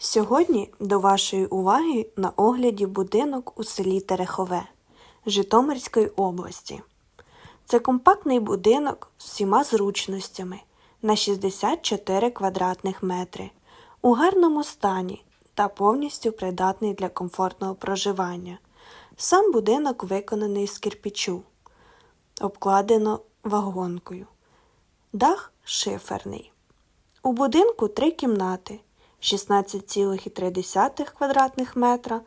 Сьогодні до вашої уваги на огляді будинок у селі Терехове Житомирської області. Це компактний будинок з всіма зручностями на 64 квадратних метри у гарному стані та повністю придатний для комфортного проживання. Сам будинок виконаний з кирпічу, обкладено вагонкою. Дах шиферний. У будинку три кімнати 16,3 квадратних метра,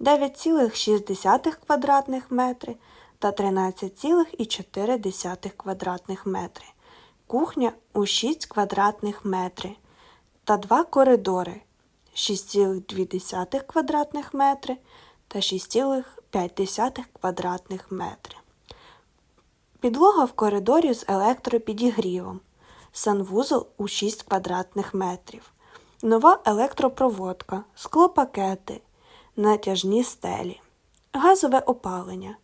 9,6 квадратних метри та 13,4 квадратних метри. Кухня у 6 квадратних метри та два коридори 6,2 квадратних метри та 6,5 квадратних метри. Підлога в коридорі з електропідігрівом. Санвузол у 6 квадратних метрів. Нова електропроводка, склопакети, натяжні стелі, газове опалення.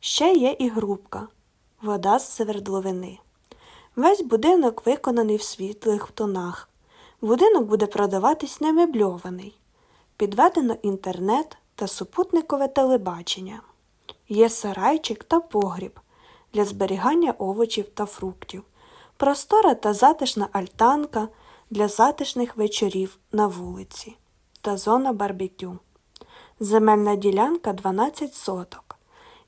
Ще є і грубка, вода з свердловини. Весь будинок виконаний в світлих тонах. Будинок буде продаватись немебльований. Підведено інтернет та супутникове телебачення. Є сарайчик та погріб для зберігання овочів та фруктів, простора та затишна альтанка для затишних вечорів на вулиці та зона барбекю. Земельна ділянка 12 соток.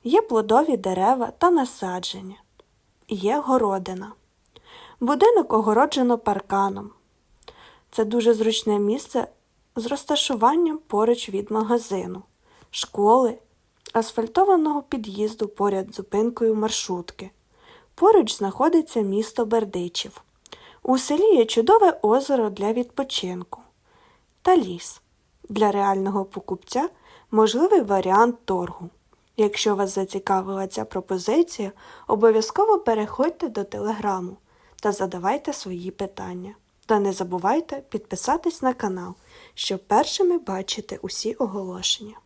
Є плодові дерева та насадження. Є городина. Будинок огороджено парканом. Це дуже зручне місце з розташуванням поруч від магазину, школи, асфальтованого під'їзду поряд зупинкою маршрутки. Поруч знаходиться місто Бердичів. У селі є чудове озеро для відпочинку та ліс. Для реального покупця можливий варіант торгу. Якщо вас зацікавила ця пропозиція, обов'язково переходьте до телеграму та задавайте свої питання. Та не забувайте підписатись на канал, щоб першими бачити усі оголошення.